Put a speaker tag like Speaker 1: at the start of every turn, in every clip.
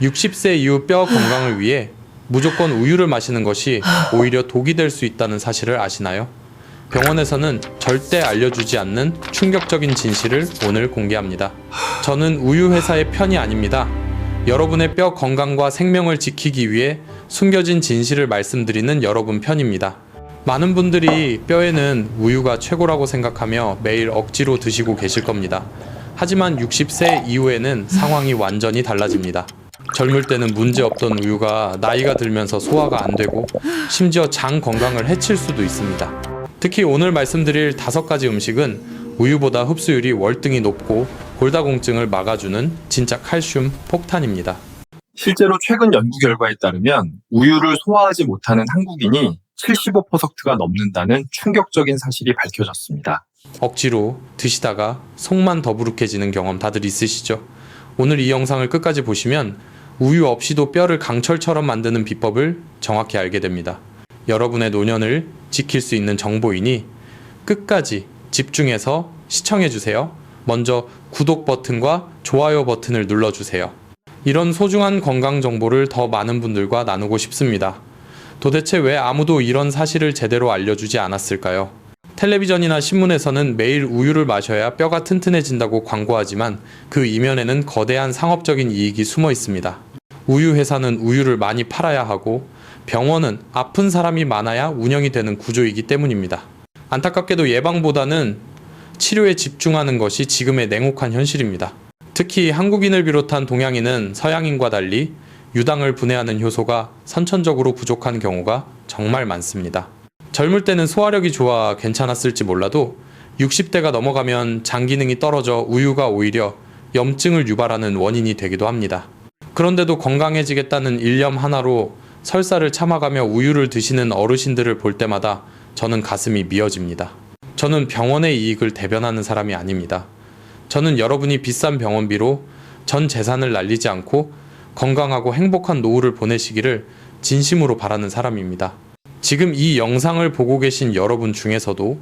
Speaker 1: 60세 이후 뼈 건강을 위해 무조건 우유를 마시는 것이 오히려 독이 될 수 있다는 사실을 아시나요? 병원에서는 절대 알려주지 않는 충격적인 진실을 오늘 공개합니다. 저는 우유 회사의 편이 아닙니다. 여러분의 뼈 건강과 생명을 지키기 위해 숨겨진 진실을 말씀드리는 여러분 편입니다. 많은 분들이 뼈에는 우유가 최고라고 생각하며 매일 억지로 드시고 계실 겁니다. 하지만 60세 이후에는 상황이 완전히 달라집니다. 젊을 때는 문제 없던 우유가 나이가 들면서 소화가 안 되고 심지어 장 건강을 해칠 수도 있습니다. 특히 오늘 말씀드릴 다섯 가지 음식은 우유보다 흡수율이 월등히 높고 골다공증을 막아주는 진짜 칼슘 폭탄입니다.
Speaker 2: 실제로 최근 연구 결과에 따르면 우유를 소화하지 못하는 한국인이 75%가 넘는다는 충격적인 사실이 밝혀졌습니다.
Speaker 1: 억지로 드시다가 속만 더부룩해지는 경험 다들 있으시죠? 오늘 이 영상을 끝까지 보시면 우유 없이도 뼈를 강철처럼 만드는 비법을 정확히 알게 됩니다. 여러분의 노년을 지킬 수 있는 정보이니 끝까지 집중해서 시청해 주세요. 먼저 구독 버튼과 좋아요 버튼을 눌러 주세요. 이런 소중한 건강 정보를 더 많은 분들과 나누고 싶습니다. 도대체 왜 아무도 이런 사실을 제대로 알려주지 않았을까요? 텔레비전이나 신문에서는 매일 우유를 마셔야 뼈가 튼튼해진다고 광고하지만 그 이면에는 거대한 상업적인 이익이 숨어 있습니다. 우유 회사는 우유를 많이 팔아야 하고 병원은 아픈 사람이 많아야 운영이 되는 구조이기 때문입니다. 안타깝게도 예방보다는 치료에 집중하는 것이 지금의 냉혹한 현실입니다. 특히 한국인을 비롯한 동양인은 서양인과 달리 유당을 분해하는 효소가 선천적으로 부족한 경우가 정말 많습니다. 젊을 때는 소화력이 좋아 괜찮았을지 몰라도 60대가 넘어가면 장 기능이 떨어져 우유가 오히려 염증을 유발하는 원인이 되기도 합니다. 그런데도 건강해지겠다는 일념 하나로 설사를 참아가며 우유를 드시는 어르신들을 볼 때마다 저는 가슴이 미어집니다. 저는 병원의 이익을 대변하는 사람이 아닙니다. 저는 여러분이 비싼 병원비로 전 재산을 날리지 않고 건강하고 행복한 노후를 보내시기를 진심으로 바라는 사람입니다. 지금 이 영상을 보고 계신 여러분 중에서도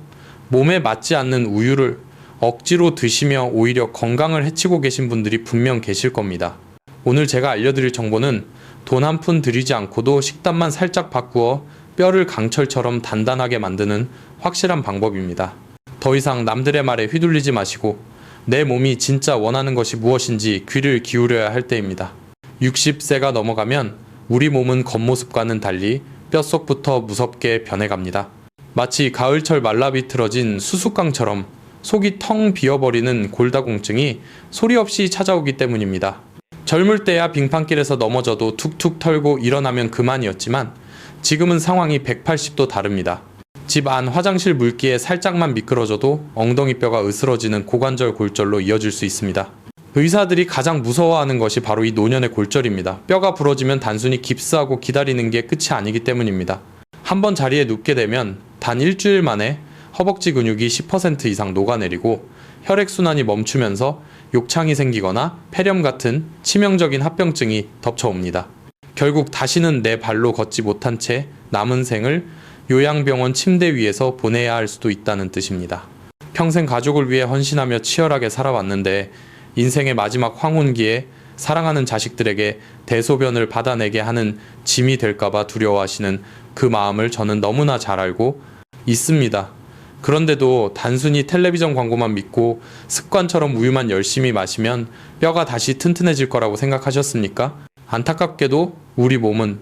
Speaker 1: 몸에 맞지 않는 우유를 억지로 드시며 오히려 건강을 해치고 계신 분들이 분명 계실 겁니다. 오늘 제가 알려드릴 정보는 돈 한 푼 들이지 않고도 식단만 살짝 바꾸어 뼈를 강철처럼 단단하게 만드는 확실한 방법입니다. 더 이상 남들의 말에 휘둘리지 마시고 내 몸이 진짜 원하는 것이 무엇인지 귀를 기울여야 할 때입니다. 60세가 넘어가면 우리 몸은 겉모습과는 달리 뼛속부터 무섭게 변해갑니다. 마치 가을철 말라 비틀어진 수수깡처럼 속이 텅 비어버리는 골다공증이 소리 없이 찾아오기 때문입니다. 젊을 때야 빙판길에서 넘어져도 툭툭 털고 일어나면 그만이었지만 지금은 상황이 180도 다릅니다. 집 안 화장실 물기에 살짝만 미끄러져도 엉덩이 뼈가 으스러지는 고관절 골절로 이어질 수 있습니다. 의사들이 가장 무서워하는 것이 바로 이 노년의 골절입니다. 뼈가 부러지면 단순히 깁스하고 기다리는 게 끝이 아니기 때문입니다. 한번 자리에 눕게 되면 단 일주일 만에 허벅지 근육이 10% 이상 녹아내리고 혈액순환이 멈추면서 욕창이 생기거나 폐렴 같은 치명적인 합병증이 덮쳐옵니다. 결국 다시는 내 발로 걷지 못한 채 남은 생을 요양병원 침대 위에서 보내야 할 수도 있다는 뜻입니다. 평생 가족을 위해 헌신하며 치열하게 살아왔는데 인생의 마지막 황혼기에 사랑하는 자식들에게 대소변을 받아내게 하는 짐이 될까봐 두려워하시는 그 마음을 저는 너무나 잘 알고 있습니다. 그런데도 단순히 텔레비전 광고만 믿고 습관처럼 우유만 열심히 마시면 뼈가 다시 튼튼해질 거라고 생각하셨습니까? 안타깝게도 우리 몸은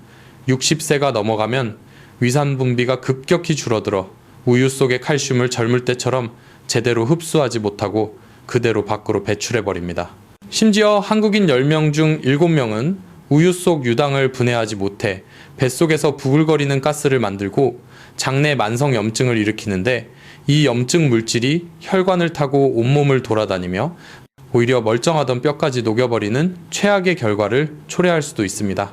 Speaker 1: 60세가 넘어가면 위산 분비가 급격히 줄어들어 우유 속의 칼슘을 젊을 때처럼 제대로 흡수하지 못하고 그대로 밖으로 배출해 버립니다. 심지어 한국인 10명 중 7명은 우유 속 유당을 분해하지 못해 뱃속에서 부글거리는 가스를 만들고 장내 만성 염증을 일으키는데 이 염증 물질이 혈관을 타고 온몸을 돌아다니며 오히려 멀쩡하던 뼈까지 녹여버리는 최악의 결과를 초래할 수도 있습니다.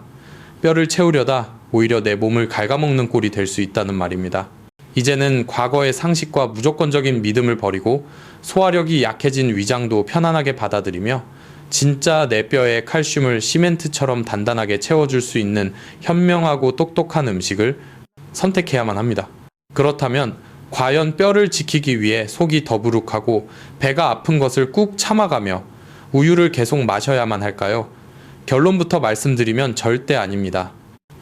Speaker 1: 뼈를 채우려다 오히려 내 몸을 갉아먹는 꼴이 될 수 있다는 말입니다. 이제는 과거의 상식과 무조건적인 믿음을 버리고 소화력이 약해진 위장도 편안하게 받아들이며 진짜 내 뼈에 칼슘을 시멘트처럼 단단하게 채워줄 수 있는 현명하고 똑똑한 음식을 선택해야만 합니다. 그렇다면 과연 뼈를 지키기 위해 속이 더부룩하고 배가 아픈 것을 꾹 참아가며 우유를 계속 마셔야만 할까요? 결론부터 말씀드리면 절대 아닙니다.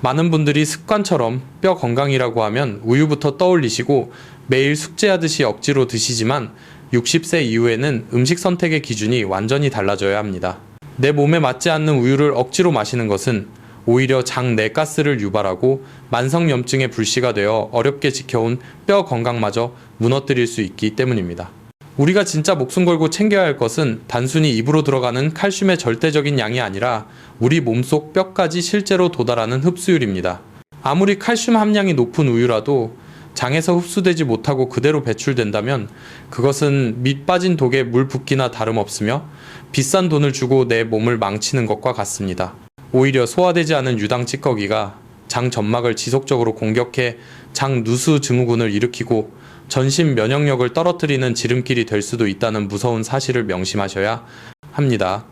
Speaker 1: 많은 분들이 습관처럼 뼈 건강이라고 하면 우유부터 떠올리시고 매일 숙제하듯이 억지로 드시지만 60세 이후에는 음식 선택의 기준이 완전히 달라져야 합니다. 내 몸에 맞지 않는 우유를 억지로 마시는 것은 오히려 장 내 가스를 유발하고 만성염증의 불씨가 되어 어렵게 지켜온 뼈 건강마저 무너뜨릴 수 있기 때문입니다. 우리가 진짜 목숨 걸고 챙겨야 할 것은 단순히 입으로 들어가는 칼슘의 절대적인 양이 아니라 우리 몸속 뼈까지 실제로 도달하는 흡수율입니다. 아무리 칼슘 함량이 높은 우유라도 장에서 흡수되지 못하고 그대로 배출된다면 그것은 밑 빠진 독에 물 붓기나 다름없으며 비싼 돈을 주고 내 몸을 망치는 것과 같습니다. 오히려 소화되지 않은 유당 찌꺼기가 장 점막을 지속적으로 공격해 장 누수 증후군을 일으키고 전신 면역력을 떨어뜨리는 지름길이 될 수도 있다는 무서운 사실을 명심하셔야 합니다.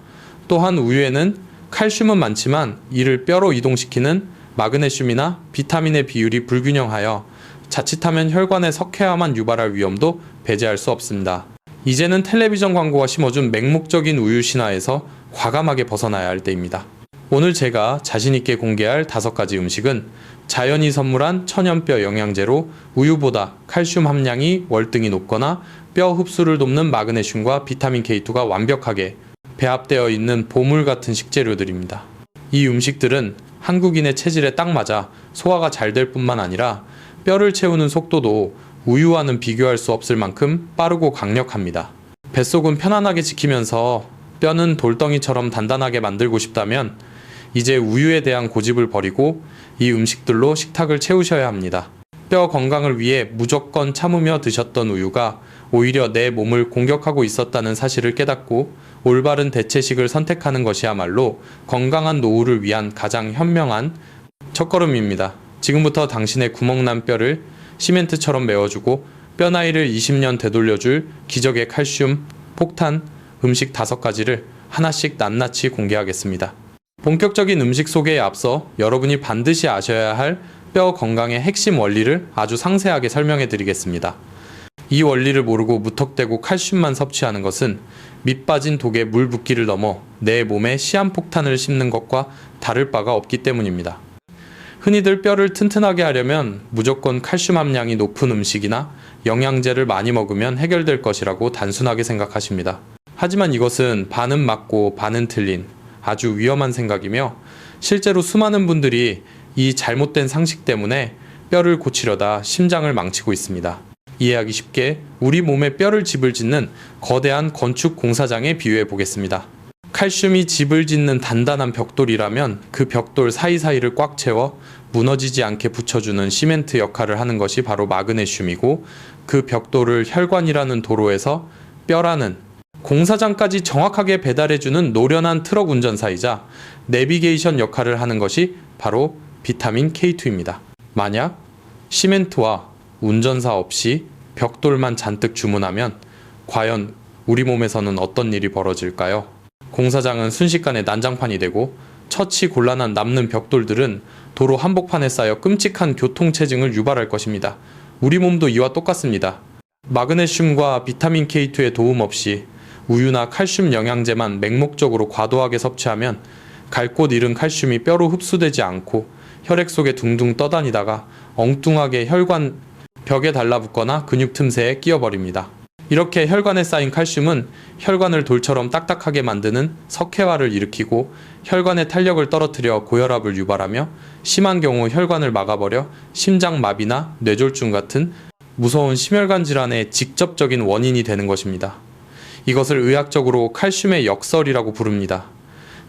Speaker 1: 또한 우유에는 칼슘은 많지만 이를 뼈로 이동시키는 마그네슘이나 비타민의 비율이 불균형하여 자칫하면 혈관에 석회화만 유발할 위험도 배제할 수 없습니다. 이제는 텔레비전 광고가 심어준 맹목적인 우유 신화에서 과감하게 벗어나야 할 때입니다. 오늘 제가 자신있게 공개할 다섯 가지 음식은 자연이 선물한 천연뼈 영양제로 우유보다 칼슘 함량이 월등히 높거나 뼈 흡수를 돕는 마그네슘과 비타민 K2가 완벽하게 배합되어 있는 보물 같은 식재료들입니다. 이 음식들은 한국인의 체질에 딱 맞아 소화가 잘 될 뿐만 아니라 뼈를 채우는 속도도 우유와는 비교할 수 없을 만큼 빠르고 강력합니다. 뱃속은 편안하게 지키면서 뼈는 돌덩이처럼 단단하게 만들고 싶다면 이제 우유에 대한 고집을 버리고 이 음식들로 식탁을 채우셔야 합니다. 뼈 건강을 위해 무조건 참으며 드셨던 우유가 오히려 내 몸을 공격하고 있었다는 사실을 깨닫고 올바른 대체식을 선택하는 것이야말로 건강한 노후를 위한 가장 현명한 첫걸음입니다. 지금부터 당신의 구멍난 뼈를 시멘트처럼 메워주고 뼈 나이를 20년 되돌려줄 기적의 칼슘, 폭탄, 음식 다섯 가지를 하나씩 낱낱이 공개하겠습니다. 본격적인 음식 소개에 앞서 여러분이 반드시 아셔야 할 뼈 건강의 핵심 원리를 아주 상세하게 설명해 드리겠습니다. 이 원리를 모르고 무턱대고 칼슘만 섭취하는 것은 밑 빠진 독에 물 붓기를 넘어 내 몸에 시한폭탄을 씹는 것과 다를 바가 없기 때문입니다. 흔히들 뼈를 튼튼하게 하려면 무조건 칼슘 함량이 높은 음식이나 영양제를 많이 먹으면 해결될 것이라고 단순하게 생각하십니다. 하지만 이것은 반은 맞고 반은 틀린 아주 위험한 생각이며 실제로 수많은 분들이 이 잘못된 상식 때문에 뼈를 고치려다 심장을 망치고 있습니다. 이해하기 쉽게 우리 몸에 뼈를 집을 짓는 거대한 건축 공사장에 비유해 보겠습니다. 칼슘이 집을 짓는 단단한 벽돌이라면 그 벽돌 사이사이를 꽉 채워 무너지지 않게 붙여주는 시멘트 역할을 하는 것이 바로 마그네슘이고 그 벽돌을 혈관이라는 도로에서 뼈라는 공사장까지 정확하게 배달해주는 노련한 트럭 운전사이자 내비게이션 역할을 하는 것이 바로 비타민 K2입니다. 만약 시멘트와 운전사 없이 벽돌만 잔뜩 주문하면 과연 우리 몸에서는 어떤 일이 벌어질까요? 공사장은 순식간에 난장판이 되고 처치 곤란한 남는 벽돌들은 도로 한복판에 쌓여 끔찍한 교통체증을 유발할 것입니다. 우리 몸도 이와 똑같습니다. 마그네슘과 비타민 K2의 도움 없이 우유나 칼슘 영양제만 맹목적으로 과도하게 섭취하면 갈 곳 잃은 칼슘이 뼈로 흡수되지 않고 혈액 속에 둥둥 떠다니다가 엉뚱하게 혈관 벽에 달라붙거나 근육 틈새에 끼어버립니다. 이렇게 혈관에 쌓인 칼슘은 혈관을 돌처럼 딱딱하게 만드는 석회화를 일으키고 혈관의 탄력을 떨어뜨려 고혈압을 유발하며 심한 경우 혈관을 막아버려 심장마비나 뇌졸중 같은 무서운 심혈관 질환의 직접적인 원인이 되는 것입니다. 이것을 의학적으로 칼슘의 역설이라고 부릅니다.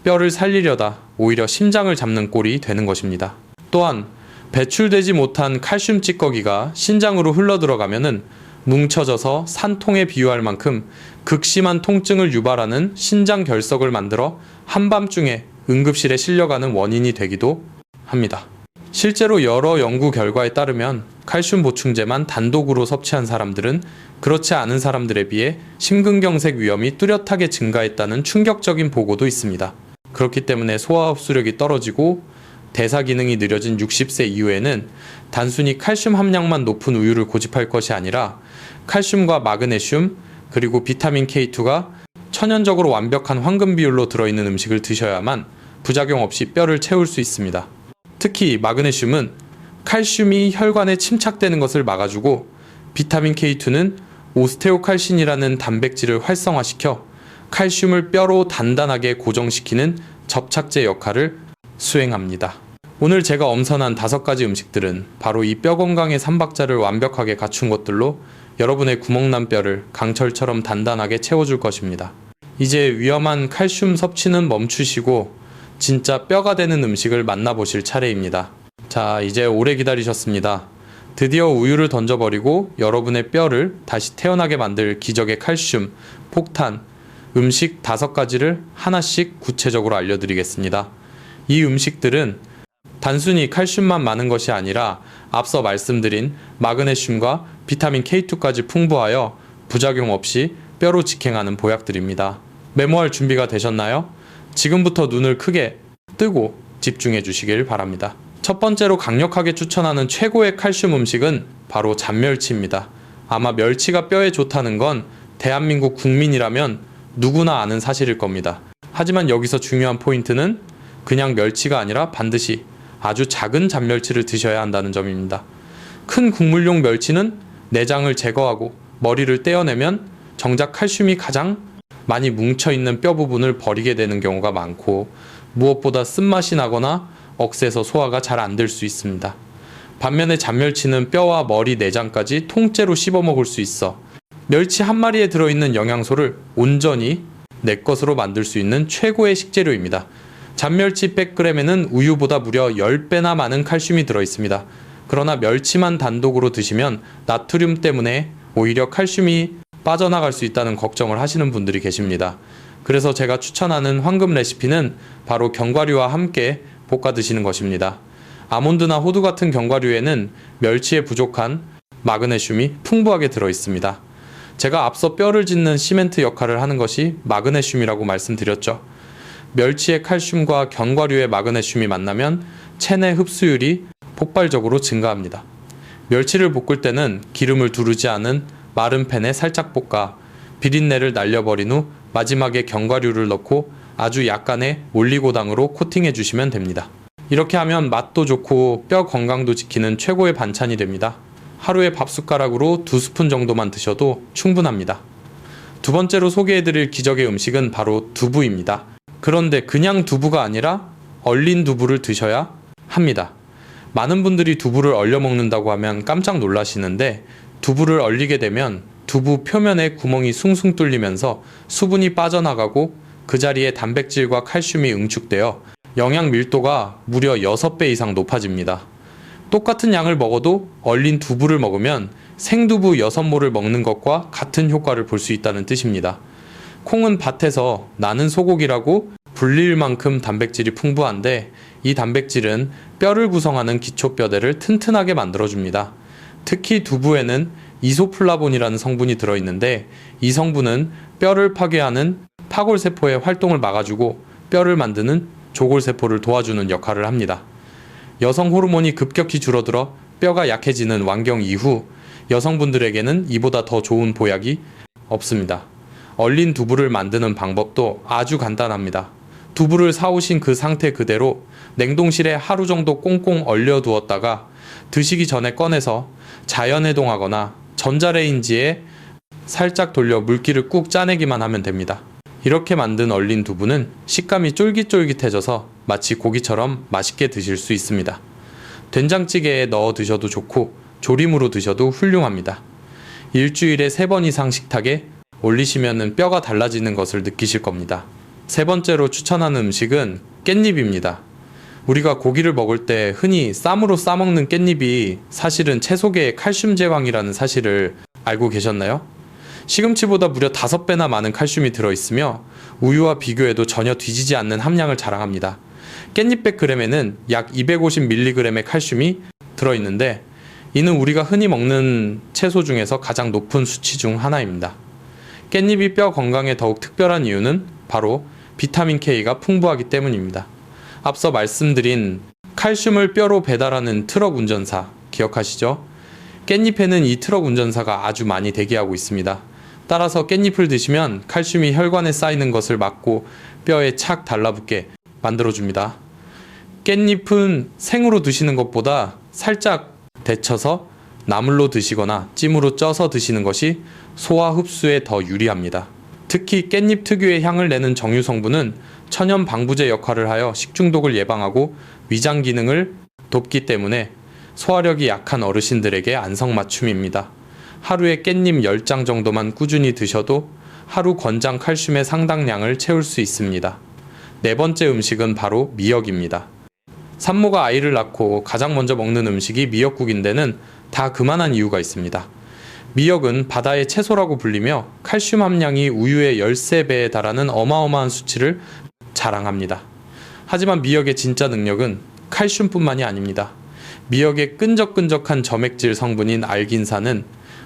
Speaker 1: 뼈를 살리려다 오히려 심장을 잡는 꼴이 되는 것입니다. 또한 배출되지 못한 칼슘 찌꺼기가 신장으로 흘러들어가면은 뭉쳐져서 산통에 비유할 만큼 극심한 통증을 유발하는 신장 결석을 만들어 한밤중에 응급실에 실려가는 원인이 되기도 합니다. 실제로 여러 연구 결과에 따르면 칼슘 보충제만 단독으로 섭취한 사람들은 그렇지 않은 사람들에 비해 심근경색 위험이 뚜렷하게 증가했다는 충격적인 보고도 있습니다. 그렇기 때문에 소화 흡수력이 떨어지고 대사 기능이 느려진 60세 이후에는 단순히 칼슘 함량만 높은 우유를 고집할 것이 아니라 칼슘과 마그네슘 그리고 비타민 K2가 천연적으로 완벽한 황금 비율로 들어있는 음식을 드셔야만 부작용 없이 뼈를 채울 수 있습니다. 특히 마그네슘은 칼슘이 혈관에 침착되는 것을 막아주고 비타민 K2는 오스테오칼신이라는 단백질을 활성화시켜 칼슘을 뼈로 단단하게 고정시키는 접착제 역할을 수행합니다. 오늘 제가 엄선한 다섯 가지 음식들은 바로 이 뼈 건강의 삼박자를 완벽하게 갖춘 것들로 여러분의 구멍난 뼈를 강철처럼 단단하게 채워줄 것입니다. 이제 위험한 칼슘 섭취는 멈추시고 진짜 뼈가 되는 음식을 만나보실 차례입니다. 자, 이제 오래 기다리셨습니다. 드디어 우유를 던져버리고 여러분의 뼈를 다시 태어나게 만들 기적의 칼슘, 폭탄, 음식 다섯 가지를 하나씩 구체적으로 알려드리겠습니다. 이 음식들은 단순히 칼슘만 많은 것이 아니라 앞서 말씀드린 마그네슘과 비타민 K2까지 풍부하여 부작용 없이 뼈로 직행하는 보약들입니다. 메모할 준비가 되셨나요? 지금부터 눈을 크게 뜨고 집중해 주시길 바랍니다. 첫 번째로 강력하게 추천하는 최고의 칼슘 음식은 바로 잔멸치입니다. 아마 멸치가 뼈에 좋다는 건 대한민국 국민이라면 누구나 아는 사실일 겁니다. 하지만 여기서 중요한 포인트는 그냥 멸치가 아니라 반드시 아주 작은 잔멸치를 드셔야 한다는 점입니다. 큰 국물용 멸치는 내장을 제거하고 머리를 떼어내면 정작 칼슘이 가장 많이 뭉쳐있는 뼈 부분을 버리게 되는 경우가 많고 무엇보다 쓴맛이 나거나 억세서 소화가 잘 안 될 수 있습니다. 반면에 잔멸치는 뼈와 머리 내장까지 통째로 씹어 먹을 수 있어 멸치 한 마리에 들어있는 영양소를 온전히 내 것으로 만들 수 있는 최고의 식재료입니다. 잔멸치 100g에는 우유보다 무려 10배나 많은 칼슘이 들어있습니다. 그러나 멸치만 단독으로 드시면 나트륨 때문에 오히려 칼슘이 빠져나갈 수 있다는 걱정을 하시는 분들이 계십니다. 그래서 제가 추천하는 황금 레시피는 바로 견과류와 함께 볶아 드시는 것입니다. 아몬드나 호두 같은 견과류에는 멸치에 부족한 마그네슘이 풍부하게 들어 있습니다. 제가 앞서 뼈를 짓는 시멘트 역할을 하는 것이 마그네슘이라고 말씀드렸죠. 멸치의 칼슘과 견과류의 마그네슘이 만나면 체내 흡수율이 폭발적으로 증가합니다. 멸치를 볶을 때는 기름을 두르지 않은 마른 팬에 살짝 볶아 비린내를 날려버린 후 마지막에 견과류를 넣고 아주 약간의 올리고당으로 코팅해 주시면 됩니다. 이렇게 하면 맛도 좋고 뼈 건강도 지키는 최고의 반찬이 됩니다. 하루에 밥 숟가락으로 두 스푼 정도만 드셔도 충분합니다. 두 번째로 소개해드릴 기적의 음식은 바로 두부입니다. 그런데 그냥 두부가 아니라 얼린 두부를 드셔야 합니다. 많은 분들이 두부를 얼려 먹는다고 하면 깜짝 놀라시는데 두부를 얼리게 되면 두부 표면에 구멍이 숭숭 뚫리면서 수분이 빠져나가고 그 자리에 단백질과 칼슘이 응축되어 영양 밀도가 무려 6배 이상 높아집니다. 똑같은 양을 먹어도 얼린 두부를 먹으면 생두부 6모를 먹는 것과 같은 효과를 볼 수 있다는 뜻입니다. 콩은 밭에서 나는 소고기라고 불릴 만큼 단백질이 풍부한데 이 단백질은 뼈를 구성하는 기초뼈대를 튼튼하게 만들어줍니다. 특히 두부에는 이소플라본이라는 성분이 들어있는데 이 성분은 뼈를 파괴하는 파골세포의 활동을 막아주고 뼈를 만드는 조골세포를 도와주는 역할을 합니다. 여성 호르몬이 급격히 줄어들어 뼈가 약해지는 완경 이후 여성분들에게는 이보다 더 좋은 보약이 없습니다. 얼린 두부를 만드는 방법도 아주 간단합니다. 두부를 사오신 그 상태 그대로 냉동실에 하루 정도 꽁꽁 얼려 두었다가 드시기 전에 꺼내서 자연해동하거나 전자레인지에 살짝 돌려 물기를 꾹 짜내기만 하면 됩니다. 이렇게 만든 얼린 두부는 식감이 쫄깃쫄깃해져서 마치 고기처럼 맛있게 드실 수 있습니다. 된장찌개에 넣어 드셔도 좋고 조림으로 드셔도 훌륭합니다. 일주일에 세번 이상 식탁에 올리시면 뼈가 달라지는 것을 느끼실 겁니다. 세 번째로 추천하는 음식은 깻잎입니다. 우리가 고기를 먹을 때 흔히 쌈으로 싸먹는 깻잎이 사실은 채소계의 칼슘 제왕이라는 사실을 알고 계셨나요? 시금치보다 무려 5배나 많은 칼슘이 들어있으며 우유와 비교해도 전혀 뒤지지 않는 함량을 자랑합니다. 깻잎 100g에는 약 250mg의 칼슘이 들어있는데 이는 우리가 흔히 먹는 채소 중에서 가장 높은 수치 중 하나입니다. 깻잎이 뼈 건강에 더욱 특별한 이유는 바로 비타민 K가 풍부하기 때문입니다. 앞서 말씀드린 칼슘을 뼈로 배달하는 트럭 운전사 기억하시죠? 깻잎에는 이 트럭 운전사가 아주 많이 대기하고 있습니다. 따라서 깻잎을 드시면 칼슘이 혈관에 쌓이는 것을 막고 뼈에 착 달라붙게 만들어줍니다. 깻잎은 생으로 드시는 것보다 살짝 데쳐서 나물로 드시거나 찜으로 쪄서 드시는 것이 소화 흡수에 더 유리합니다. 특히 깻잎 특유의 향을 내는 정유 성분은 천연 방부제 역할을 하여 식중독을 예방하고 위장 기능을 돕기 때문에 소화력이 약한 어르신들에게 안성맞춤입니다. 하루에 깻잎 10장 정도만 꾸준히 드셔도 하루 권장 칼슘의 상당량을 채울 수 있습니다. 네 번째 음식은 바로 미역입니다. 산모가 아이를 낳고 가장 먼저 먹는 음식이 미역국인데는 다 그만한 이유가 있습니다. 미역은 바다의 채소라고 불리며 칼슘 함량이 우유의 13배에 달하는 어마어마한 수치를 자랑합니다. 하지만 미역의 진짜 능력은 칼슘뿐만이 아닙니다. 미역의 끈적끈적한 점액질 성분인 알긴산은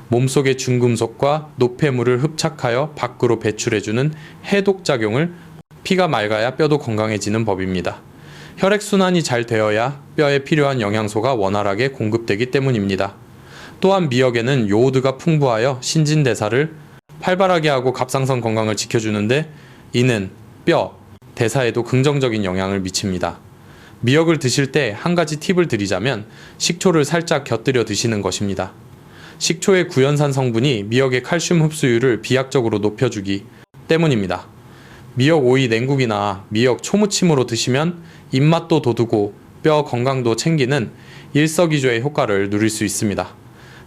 Speaker 1: 몸속의 중금속과 노폐물을 흡착하여 밖으로 배출해주는 해독 작용을 피가 맑아야 뼈도 건강해지는 법입니다. 혈액순환이 잘 되어야 뼈에 필요한 영양소가 원활하게 공급되기 때문입니다. 또한 미역에는 요오드가 풍부하여 신진대사를 활발하게 하고 갑상선 건강을 지켜주는데 이는 뼈, 대사에도 긍정적인 영향을 미칩니다. 미역을 드실 때 한 가지 팁을 드리자면 식초를 살짝 곁들여 드시는 것입니다. 식초의 구연산 성분이 미역의 칼슘 흡수율을 비약적으로 높여주기 때문입니다. 미역 오이 냉국이나 미역 초무침으로 드시면 입맛도 돋우고 뼈 건강도 챙기는 일석이조의 효과를 누릴 수 있습니다.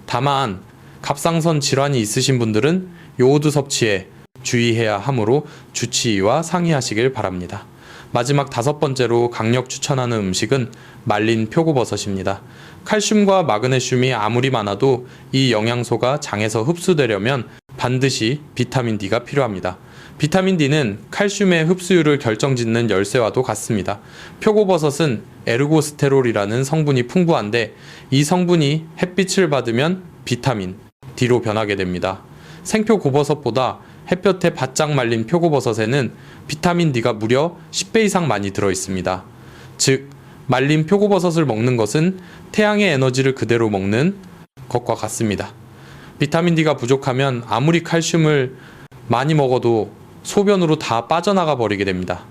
Speaker 1: 다만 갑상선 질환이 있으신 분들은 요오드 섭취에 주의해야 하므로 주치의와 상의하시길 바랍니다. 마지막 다섯 번째로 강력 추천하는 음식은 말린 표고버섯입니다. 칼슘과 마그네슘이 아무리 많아도 이 영양소가 장에서 흡수되려면 반드시 비타민 D가 필요합니다. 비타민 D는 칼슘의 흡수율을 결정짓는 열쇠와도 같습니다. 표고버섯은 에르고스테롤이라는 성분이 풍부한데 이 성분이 햇빛을 받으면 비타민 D로 변하게 됩니다. 생표 고버섯보다 햇볕에 바짝 말린 표고버섯에는 비타민 D가 무려 10배 이상 많이 들어 있습니다. 즉, 말린 표고버섯을 먹는 것은 태양의 에너지를 그대로 먹는 것과 같습니다. 비타민 D가 부족하면 아무리 칼슘을 많이 먹어도 소변으로 다 빠져나가 버리게 됩니다.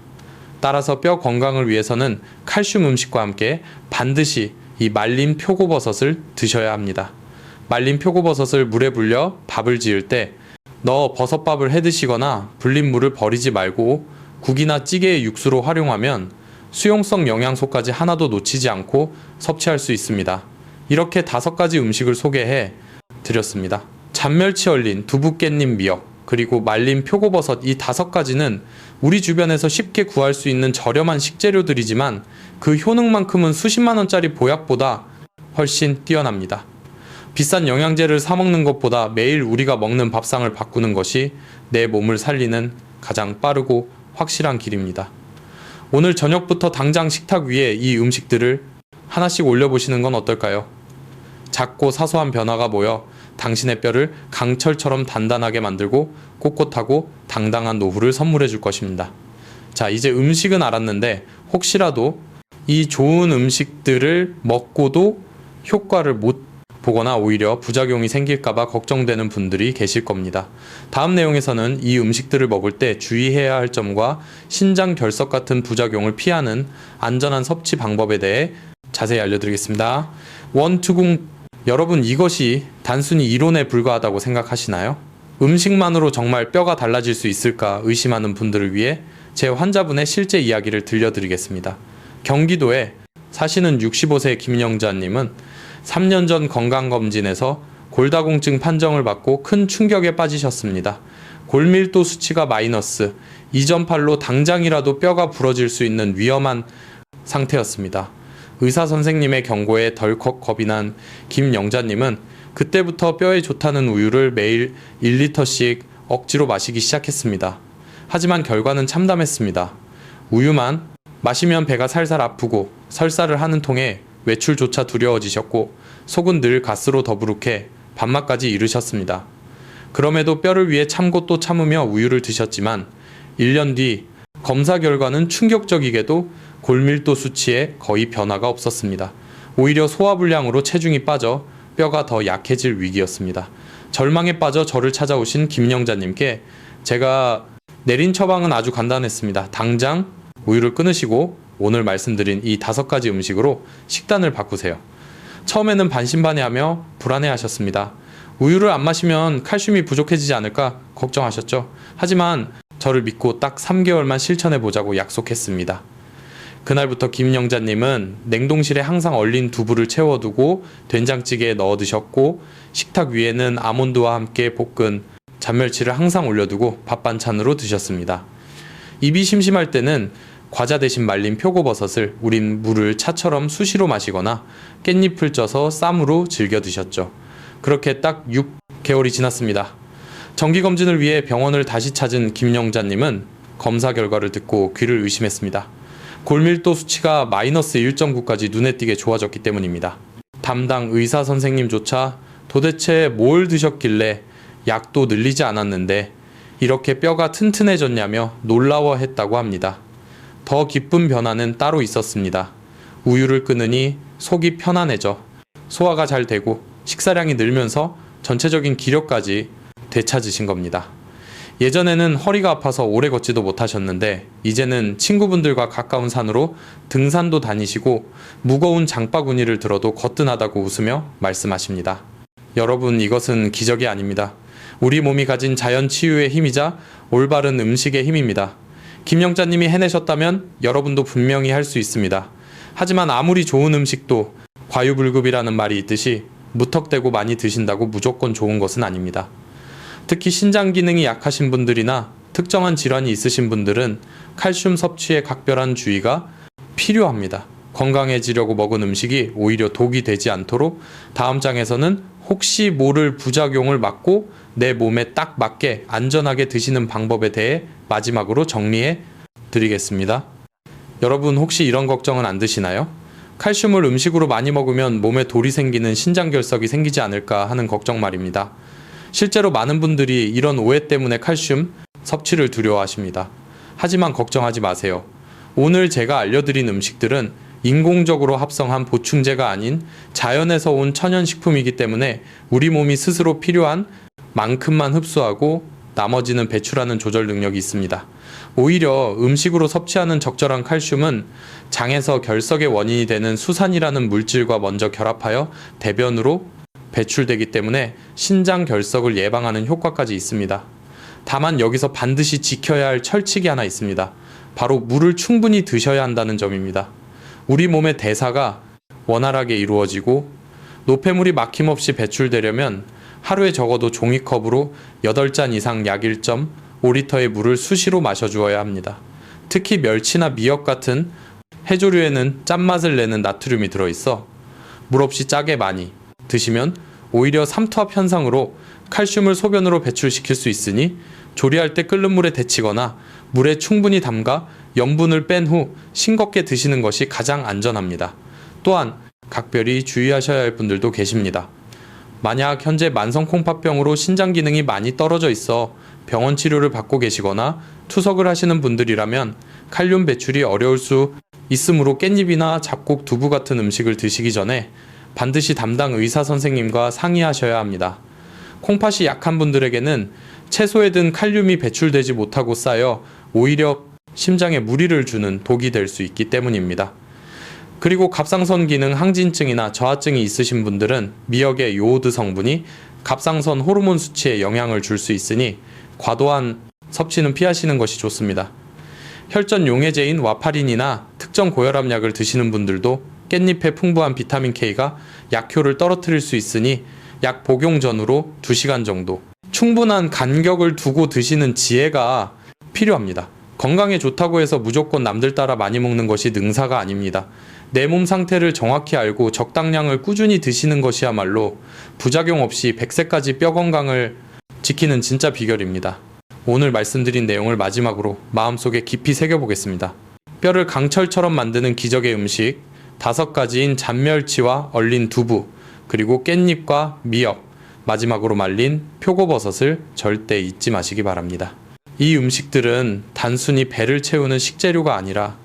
Speaker 1: 따라서 뼈 건강을 위해서는 칼슘 음식과 함께 반드시 이 말린 표고버섯을 드셔야 합니다. 말린 표고버섯을 물에 불려 밥을 지을 때 넣어 버섯밥을 해 드시거나 불린 물을 버리지 말고 국이나 찌개의 육수로 활용하면 수용성 영양소까지 하나도 놓치지 않고 섭취할 수 있습니다. 이렇게 다섯 가지 음식을 소개해 드렸습니다. 잔멸치 얼린 두부 깻잎 미역 그리고 말린 표고버섯 이 다섯 가지는 우리 주변에서 쉽게 구할 수 있는 저렴한 식재료들이지만 그 효능만큼은 수십만 원짜리 보약보다 훨씬 뛰어납니다. 비싼 영양제를 사 먹는 것보다 매일 우리가 먹는 밥상을 바꾸는 것이 내 몸을 살리는 가장 빠르고 확실한 길입니다. 오늘 저녁부터 당장 식탁 위에 이 음식들을 하나씩 올려보시는 건 어떨까요? 작고 사소한 변화가 모여 당신의 뼈를 강철처럼 단단하게 만들고 꼿꼿하고 당당한 노후를 선물해 줄 것입니다. 자, 이제 음식은 알았는데 혹시라도 이 좋은 음식들을 먹고도 효과를 못 보거나 오히려 부작용이 생길까봐 걱정되는 분들이 계실 겁니다. 다음 내용에서는 이 음식들을 먹을 때 주의해야 할 점과 신장 결석 같은 부작용을 피하는 안전한 섭취 방법에 대해 자세히 알려드리겠습니다. 원투궁 여러분 이것이 단순히 이론에 불과하다고 생각하시나요? 음식만으로 정말 뼈가 달라질 수 있을까 의심하는 분들을 위해 제 환자분의 실제 이야기를 들려드리겠습니다. 경기도에 사시는 65세 김영자님은 3년 전 건강검진에서 골다공증 판정을 받고 큰 충격에 빠지셨습니다. 골밀도 수치가 마이너스 2.8로 당장이라도 뼈가 부러질 수 있는 위험한 상태였습니다. 의사 선생님의 경고에 덜컥 겁이 난 김영자님은 그때부터 뼈에 좋다는 우유를 매일 1리터씩 억지로 마시기 시작했습니다. 하지만 결과는 참담했습니다. 우유만 마시면 배가 살살 아프고 설사를 하는 통에 외출조차 두려워지셨고 속은 늘 가스로 더부룩해 밥맛까지 잃으셨습니다. 그럼에도 뼈를 위해 참고 또 참으며 우유를 드셨지만 1년 뒤 검사 결과는 충격적이게도 골밀도 수치에 거의 변화가 없었습니다. 오히려 소화불량으로 체중이 빠져 뼈가 더 약해질 위기였습니다. 절망에 빠져 저를 찾아오신 김영자님께 제가 내린 처방은 아주 간단했습니다. 당장 우유를 끊으시고 오늘 말씀드린 이 다섯 가지 음식으로 식단을 바꾸세요. 처음에는 반신반의하며 불안해하셨습니다. 우유를 안 마시면 칼슘이 부족해지지 않을까 걱정하셨죠. 하지만 저를 믿고 딱 3개월만 실천해 보자고 약속했습니다. 그날부터 김영자님은 냉동실에 항상 얼린 두부를 채워두고 된장찌개에 넣어 드셨고 식탁 위에는 아몬드와 함께 볶은 잔멸치를 항상 올려두고 밥 반찬으로 드셨습니다. 입이 심심할 때는 과자 대신 말린 표고버섯을 우린 물을 차처럼 수시로 마시거나 깻잎을 쪄서 쌈으로 즐겨 드셨죠. 그렇게 딱 6개월이 지났습니다. 정기검진을 위해 병원을 다시 찾은 김영자님은 검사 결과를 듣고 귀를 의심했습니다. 골밀도 수치가 마이너스 1.9까지 눈에 띄게 좋아졌기 때문입니다. 담당 의사 선생님조차 도대체 뭘 드셨길래 약도 늘리지 않았는데 이렇게 뼈가 튼튼해졌냐며 놀라워했다고 합니다. 더 기쁜 변화는 따로 있었습니다. 우유를 끊으니 속이 편안해져 소화가 잘 되고 식사량이 늘면서 전체적인 기력까지 되찾으신 겁니다. 예전에는 허리가 아파서 오래 걷지도 못하셨는데 이제는 친구분들과 가까운 산으로 등산도 다니시고 무거운 장바구니를 들어도 거뜬하다고 웃으며 말씀하십니다. 여러분 이것은 기적이 아닙니다. 우리 몸이 가진 자연 치유의 힘이자 올바른 음식의 힘입니다. 김영자님이 해내셨다면 여러분도 분명히 할 수 있습니다. 하지만 아무리 좋은 음식도 과유불급이라는 말이 있듯이 무턱대고 많이 드신다고 무조건 좋은 것은 아닙니다. 특히 신장 기능이 약하신 분들이나 특정한 질환이 있으신 분들은 칼슘 섭취에 각별한 주의가 필요합니다. 건강해지려고 먹은 음식이 오히려 독이 되지 않도록 다음 장에서는 혹시 모를 부작용을 막고 내 몸에 딱 맞게 안전하게 드시는 방법에 대해 마지막으로 정리해 드리겠습니다. 여러분 혹시 이런 걱정은 안 드시나요? 칼슘을 음식으로 많이 먹으면 몸에 돌이 생기는 신장결석이 생기지 않을까 하는 걱정 말입니다. 실제로 많은 분들이 이런 오해 때문에 칼슘 섭취를 두려워하십니다. 하지만 걱정하지 마세요. 오늘 제가 알려드린 음식들은 인공적으로 합성한 보충제가 아닌 자연에서 온 천연식품이기 때문에 우리 몸이 스스로 필요한 만큼만 흡수하고 나머지는 배출하는 조절 능력이 있습니다. 오히려 음식으로 섭취하는 적절한 칼슘은 장에서 결석의 원인이 되는 수산이라는 물질과 먼저 결합하여 대변으로 배출되기 때문에 신장 결석을 예방하는 효과까지 있습니다. 다만 여기서 반드시 지켜야 할 철칙이 하나 있습니다. 바로 물을 충분히 드셔야 한다는 점입니다. 우리 몸의 대사가 원활하게 이루어지고 노폐물이 막힘없이 배출되려면 하루에 적어도 종이컵으로 8잔 이상 약 1점 5리터의 물을 수시로 마셔주어야 합니다. 특히 멸치나 미역 같은 해조류에는 짠맛을 내는 나트륨이 들어있어 물 없이 짜게 많이 드시면 오히려 삼투압 현상으로 칼슘을 소변으로 배출시킬 수 있으니 조리할 때 끓는 물에 데치거나 물에 충분히 담가 염분을 뺀 후 싱겁게 드시는 것이 가장 안전합니다. 또한 각별히 주의하셔야 할 분들도 계십니다. 만약 현재 만성 콩팥병으로 신장 기능이 많이 떨어져 있어 병원 치료를 받고 계시거나 투석을 하시는 분들이라면 칼륨 배출이 어려울 수 있으므로 깻잎이나 잡곡, 두부 같은 음식을 드시기 전에 반드시 담당 의사 선생님과 상의하셔야 합니다. 콩팥이 약한 분들에게는 채소에 든 칼륨이 배출되지 못하고 쌓여 오히려 심장에 무리를 주는 독이 될 수 있기 때문입니다. 그리고 갑상선 기능 항진증이나 저하증이 있으신 분들은 미역의 요오드 성분이 갑상선 호르몬 수치에 영향을 줄 수 있으니 과도한 섭취는 피하시는 것이 좋습니다. 혈전 용해제인 와파린이나 특정 고혈압 약을 드시는 분들도 깻잎의 풍부한 비타민 K가 약효를 떨어뜨릴 수 있으니 약 복용 전후로 2시간 정도 충분한 간격을 두고 드시는 지혜가 필요합니다. 건강에 좋다고 해서 무조건 남들 따라 많이 먹는 것이 능사가 아닙니다. 내 몸 상태를 정확히 알고 적당량을 꾸준히 드시는 것이야말로 부작용 없이 100세까지 뼈 건강을 지키는 진짜 비결입니다. 오늘 말씀드린 내용을 마지막으로 마음속에 깊이 새겨보겠습니다. 뼈를 강철처럼 만드는 기적의 음식 다섯 가지인 잔멸치와 얼린 두부 그리고 깻잎과 미역 마지막으로 말린 표고버섯을 절대 잊지 마시기 바랍니다. 이 음식들은 단순히 배를 채우는 식재료가 아니라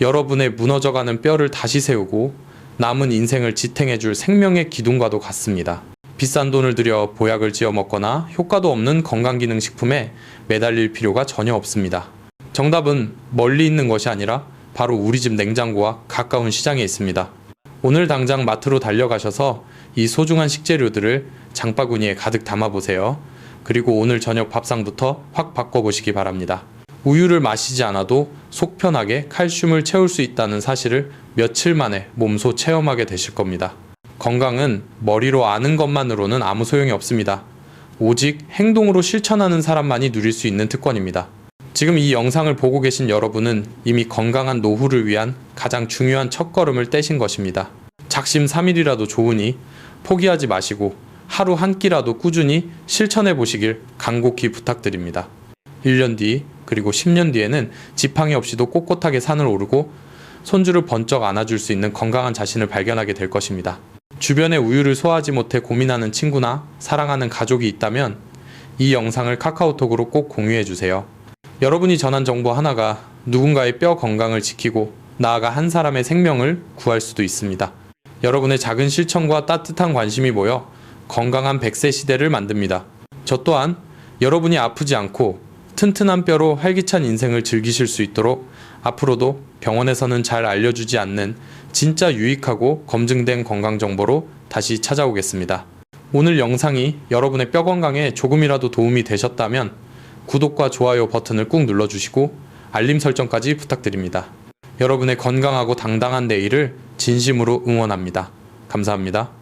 Speaker 1: 여러분의 무너져가는 뼈를 다시 세우고 남은 인생을 지탱해줄 생명의 기둥과도 같습니다. 비싼 돈을 들여 보약을 지어 먹거나 효과도 없는 건강기능식품에 매달릴 필요가 전혀 없습니다. 정답은 멀리 있는 것이 아니라 바로 우리 집 냉장고와 가까운 시장에 있습니다. 오늘 당장 마트로 달려가셔서 이 소중한 식재료들을 장바구니에 가득 담아보세요. 그리고 오늘 저녁 밥상부터 확 바꿔보시기 바랍니다. 우유를 마시지 않아도 속 편하게 칼슘을 채울 수 있다는 사실을 며칠 만에 몸소 체험하게 되실 겁니다. 건강은 머리로 아는 것만으로는 아무 소용이 없습니다. 오직 행동으로 실천하는 사람만이 누릴 수 있는 특권입니다. 지금 이 영상을 보고 계신 여러분은 이미 건강한 노후를 위한 가장 중요한 첫걸음을 떼신 것입니다. 작심 3일이라도 좋으니 포기하지 마시고 하루 한 끼라도 꾸준히 실천해 보시길 간곡히 부탁드립니다. 1년 뒤 그리고 10년 뒤에는 지팡이 없이도 꼿꼿하게 산을 오르고 손주를 번쩍 안아줄 수 있는 건강한 자신을 발견하게 될 것입니다. 주변에 우유를 소화하지 못해 고민하는 친구나 사랑하는 가족이 있다면 이 영상을 카카오톡으로 꼭 공유해 주세요. 여러분이 전한 정보 하나가 누군가의 뼈 건강을 지키고 나아가 한 사람의 생명을 구할 수도 있습니다. 여러분의 작은 실천과 따뜻한 관심이 모여 건강한 100세 시대를 만듭니다. 저 또한 여러분이 아프지 않고 튼튼한 뼈로 활기찬 인생을 즐기실 수 있도록 앞으로도 병원에서는 잘 알려주지 않는 진짜 유익하고 검증된 건강 정보로 다시 찾아오겠습니다. 오늘 영상이 여러분의 뼈 건강에 조금이라도 도움이 되셨다면 구독과 좋아요 버튼을 꾹 눌러주시고 알림 설정까지 부탁드립니다. 여러분의 건강하고 당당한 내일을 진심으로 응원합니다. 감사합니다.